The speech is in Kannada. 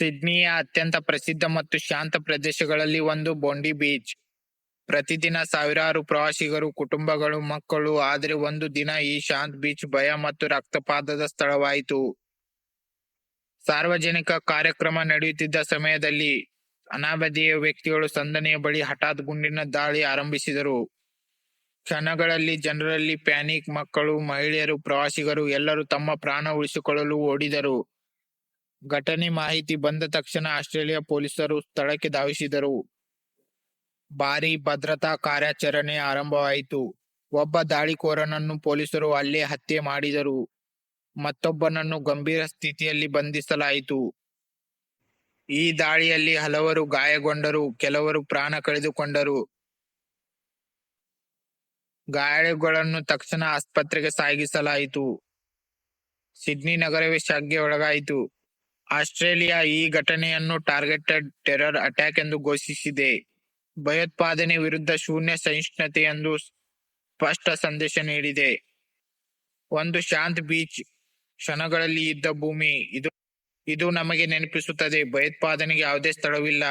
ಸಿಡ್ನಿಯ ಅತ್ಯಂತ ಪ್ರಸಿದ್ಧ ಮತ್ತು ಶಾಂತ ಪ್ರದೇಶಗಳಲ್ಲಿ ಒಂದು ಬೊಂಡಿ ಬೀಚ್. ಪ್ರತಿದಿನ ಸಾವಿರಾರು ಪ್ರವಾಸಿಗರು, ಕುಟುಂಬಗಳು, ಮಕ್ಕಳು, ಆದರೆ ಒಂದು ದಿನ ಈ ಶಾಂತ್ ಬೀಚ್ ಭಯ ಮತ್ತು ರಕ್ತಪಾತದ ಸ್ಥಳವಾಯಿತು. ಸಾರ್ವಜನಿಕ ಕಾರ್ಯಕ್ರಮ ನಡೆಯುತ್ತಿದ್ದ ಸಮಯದಲ್ಲಿ ಅನಾಬದಿಯ ವ್ಯಕ್ತಿಗಳು ಸಂದನೆಯ ಬಳಿ ಹಠಾತ್ ಗುಂಡಿನ ದಾಳಿ ಆರಂಭಿಸಿದರು. ಕ್ಷಣಗಳಲ್ಲಿ ಜನರಲ್ಲಿ ಪ್ಯಾನಿಕ್ ಮಕ್ಕಳು, ಮಹಿಳೆಯರು, ಪ್ರವಾಸಿಗರು ಎಲ್ಲರೂ ತಮ್ಮ ಪ್ರಾಣ ಉಳಿಸಿಕೊಳ್ಳಲು ಓಡಿದರು. ಘಟನೆ ಮಾಹಿತಿ ಬಂದ ತಕ್ಷಣ ಆಸ್ಟ್ರೇಲಿಯಾ ಪೊಲೀಸರು ಸ್ಥಳಕ್ಕೆ ಧಾವಿಸಿದರು. ಭಾರಿ ಭದ್ರತಾ ಕಾರ್ಯಾಚರಣೆ ಆರಂಭವಾಯಿತು. ಒಬ್ಬ ದಾಳಿಕೋರನನ್ನು ಪೊಲೀಸರು ಅಲ್ಲೇ ಹತ್ಯೆ ಮಾಡಿದರು. ಮತ್ತೊಬ್ಬನನ್ನು ಗಂಭೀರ ಸ್ಥಿತಿಯಲ್ಲಿ ಬಂಧಿಸಲಾಯಿತು. ಈ ದಾಳಿಯಲ್ಲಿ ಹಲವರು ಗಾಯಗೊಂಡರು, ಕೆಲವರು ಪ್ರಾಣ ಕಳೆದುಕೊಂಡರು. ಗಾಯಗಳನ್ನು ತಕ್ಷಣ ಆಸ್ಪತ್ರೆಗೆ ಸಾಗಿಸಲಾಯಿತು. ಸಿಡ್ನಿ ನಗರವೇ ಶಾಗ್ಗೆ ಒಳಗಾಯಿತು. ಆಸ್ಟ್ರೇಲಿಯಾ ಈ ಘಟನೆಯನ್ನು ಟಾರ್ಗೆಟೆಡ್ ಟೆರರ್ ಅಟ್ಯಾಕ್ ಎಂದು ಘೋಷಿಸಿದೆ. ಭಯೋತ್ಪಾದನೆ ವಿರುದ್ಧ ಶೂನ್ಯ ಸಹಿಷ್ಣುತೆ ಎಂದು ಸ್ಪಷ್ಟ ಸಂದೇಶ ನೀಡಿದೆ. ಒಂದು ಶಾಂತ್ ಬೀಚ್ ಕ್ಷಣಗಳಲ್ಲಿ ಇದ್ದ ಭೂಮಿ ಇದು ಇದು ನಮಗೆ ನೆನಪಿಸುತ್ತದೆ. ಭಯೋತ್ಪಾದನೆಗೆ ಯಾವುದೇ ಸ್ಥಳವಿಲ್ಲ.